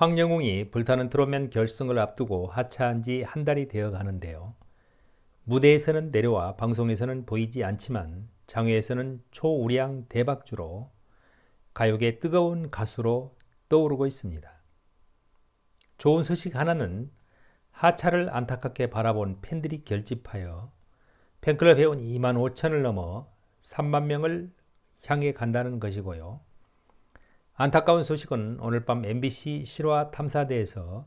황영웅이 불타는 트롯맨 결승을 앞두고 하차한 지 한 달이 되어 가는데요. 무대에서는 내려와 방송에서는 보이지 않지만 장외에서는 초우량 대박주로 가요계 뜨거운 가수로 떠오르고 있습니다. 좋은 소식 하나는 하차를 안타깝게 바라본 팬들이 결집하여 팬클럽 회원 2만 5천을 넘어 3만 명을 향해 간다는 것이고요. 안타까운 소식은 오늘 밤 MBC 실화 탐사대에서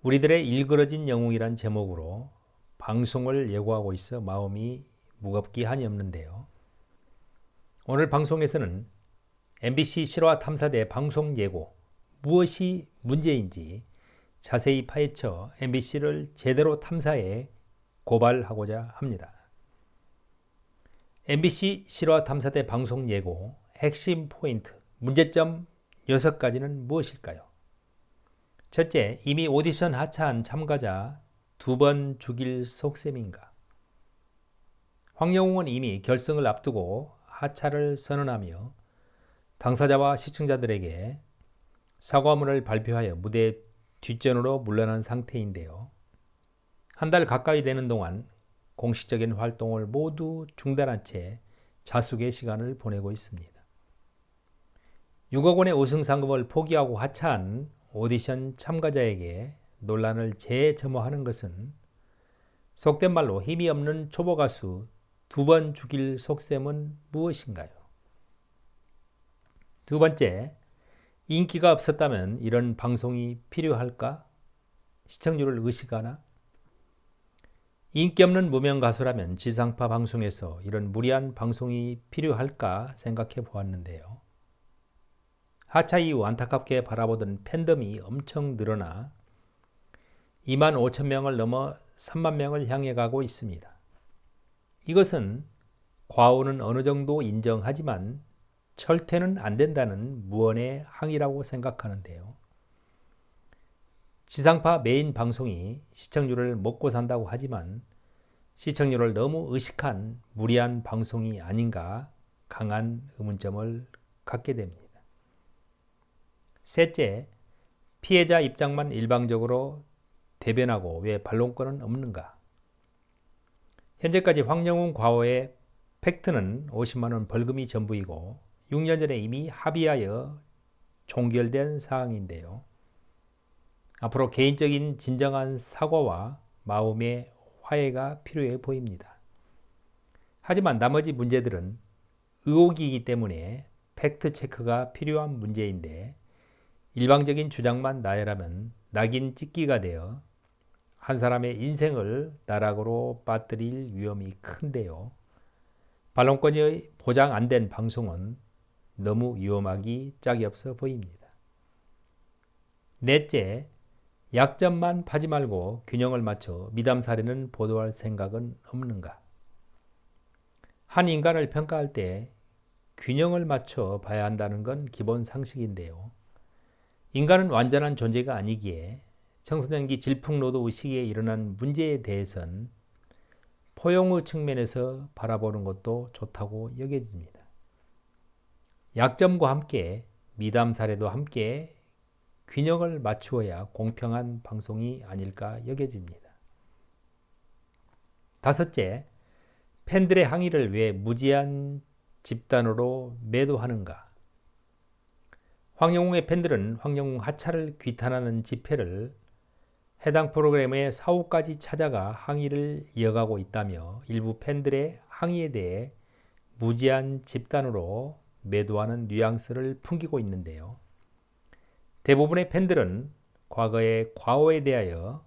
우리들의 일그러진 영웅이란 제목으로 방송을 예고하고 있어 마음이 무겁기 한이 없는데요. 오늘 방송에서는 MBC 실화 탐사대 방송 예고 무엇이 문제인지 자세히 파헤쳐 MBC를 제대로 탐사해 고발하고자 합니다. MBC 실화 탐사대 방송 예고 핵심 포인트 문제점 6가지는 무엇일까요? 첫째, 이미 오디션 하차한 참가자 두 번 죽일 속셈인가? 황영웅은 이미 결승을 앞두고 하차를 선언하며 당사자와 시청자들에게 사과문을 발표하여 무대 뒷전으로 물러난 상태인데요. 한 달 가까이 되는 동안 공식적인 활동을 모두 중단한 채 자숙의 시간을 보내고 있습니다. 6억 원의 우승 상금을 포기하고 하차한 오디션 참가자에게 논란을 재점화하는 것은 속된 말로 힘이 없는 초보 가수 두 번 죽일 속셈은 무엇인가요? 두 번째, 인기가 없었다면 이런 방송이 필요할까? 시청률을 의식하나? 인기 없는 무명 가수라면 지상파 방송에서 이런 무리한 방송이 필요할까 생각해 보았는데요. 하차 이후 안타깝게 바라보던 팬덤이 엄청 늘어나 2만 5천 명을 넘어 3만 명을 향해 가고 있습니다. 이것은 과오는 어느 정도 인정하지만 철퇴는 안 된다는 무언의 항의라고 생각하는데요. 지상파 메인 방송이 시청률을 먹고 산다고 하지만 시청률을 너무 의식한 무리한 방송이 아닌가 강한 의문점을 갖게 됩니다. 셋째, 피해자 입장만 일방적으로 대변하고 왜 반론권은 없는가? 현재까지 황영웅 과오의 팩트는 50만 원 벌금이 전부이고 6년 전에 이미 합의하여 종결된 사항인데요. 앞으로 개인적인 진정한 사과와 마음의 화해가 필요해 보입니다. 하지만 나머지 문제들은 의혹이기 때문에 팩트 체크가 필요한 문제인데 일방적인 주장만 나열하면 낙인 찍기가 되어 한 사람의 인생을 나락으로 빠뜨릴 위험이 큰데요. 반론권이 보장 안 된 방송은 너무 위험하기 짝이 없어 보입니다. 넷째, 약점만 파지 말고 균형을 맞춰 미담 사례는 보도할 생각은 없는가? 한 인간을 평가할 때 균형을 맞춰 봐야 한다는 건 기본 상식인데요. 인간은 완전한 존재가 아니기에 청소년기 질풍노도 의식에 일어난 문제에 대해선 포용의 측면에서 바라보는 것도 좋다고 여겨집니다. 약점과 함께 미담 사례도 함께 균형을 맞추어야 공평한 방송이 아닐까 여겨집니다. 다섯째, 팬들의 항의를 왜 무지한 집단으로 매도하는가? 황영웅의 팬들은 황영웅 하차를 귀탄하는 집회를 해당 프로그램의 사후까지 찾아가 항의를 이어가고 있다며 일부 팬들의 항의에 대해 무지한 집단으로 매도하는 뉘앙스를 풍기고 있는데요. 대부분의 팬들은 과거의 과오에 대하여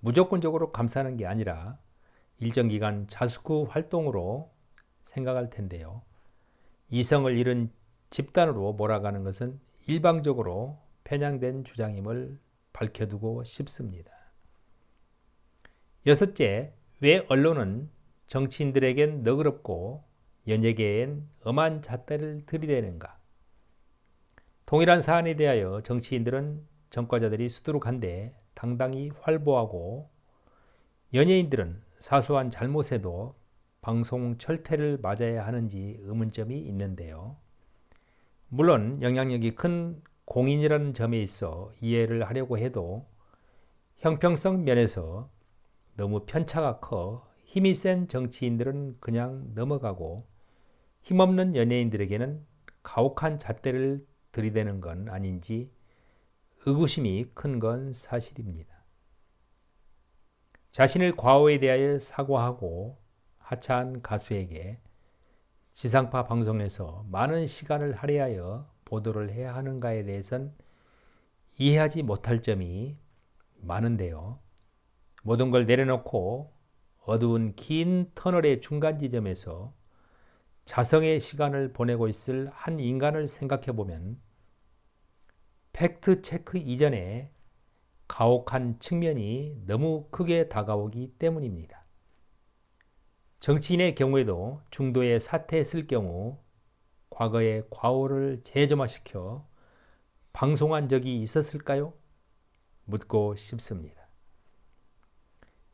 무조건적으로 감사하는 게 아니라 일정 기간 자숙 후 활동으로 생각할 텐데요. 이성을 잃은 집단으로 몰아가는 것은 일방적으로 편향된 주장임을 밝혀두고 싶습니다. 여섯째, 왜 언론은 정치인들에겐 너그럽고 연예계엔 엄한 잣대를 들이대는가? 동일한 사안에 대하여 정치인들은 전과자들이 수두룩한데 당당히 활보하고 연예인들은 사소한 잘못에도 방송 철퇴를 맞아야 하는지 의문점이 있는데요. 물론 영향력이 큰 공인이라는 점에 있어 이해를 하려고 해도 형평성 면에서 너무 편차가 커 힘이 센 정치인들은 그냥 넘어가고 힘없는 연예인들에게는 가혹한 잣대를 들이대는 건 아닌지 의구심이 큰 건 사실입니다. 자신의 과오에 대하여 사과하고 하차한 가수에게 지상파 방송에서 많은 시간을 할애하여 보도를 해야 하는가에 대해선 이해하지 못할 점이 많은데요. 모든 걸 내려놓고 어두운 긴 터널의 중간 지점에서 자성의 시간을 보내고 있을 한 인간을 생각해 보면 팩트 체크 이전에 가혹한 측면이 너무 크게 다가오기 때문입니다. 정치인의 경우에도 중도에 사퇴했을 경우 과거의 과오를 재점화시켜 방송한 적이 있었을까요? 묻고 싶습니다.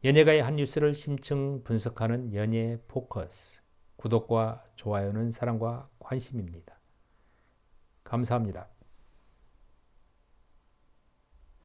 연예가의 한 뉴스를 심층 분석하는 연예 포커스. 구독과 좋아요는 사랑과 관심입니다. 감사합니다.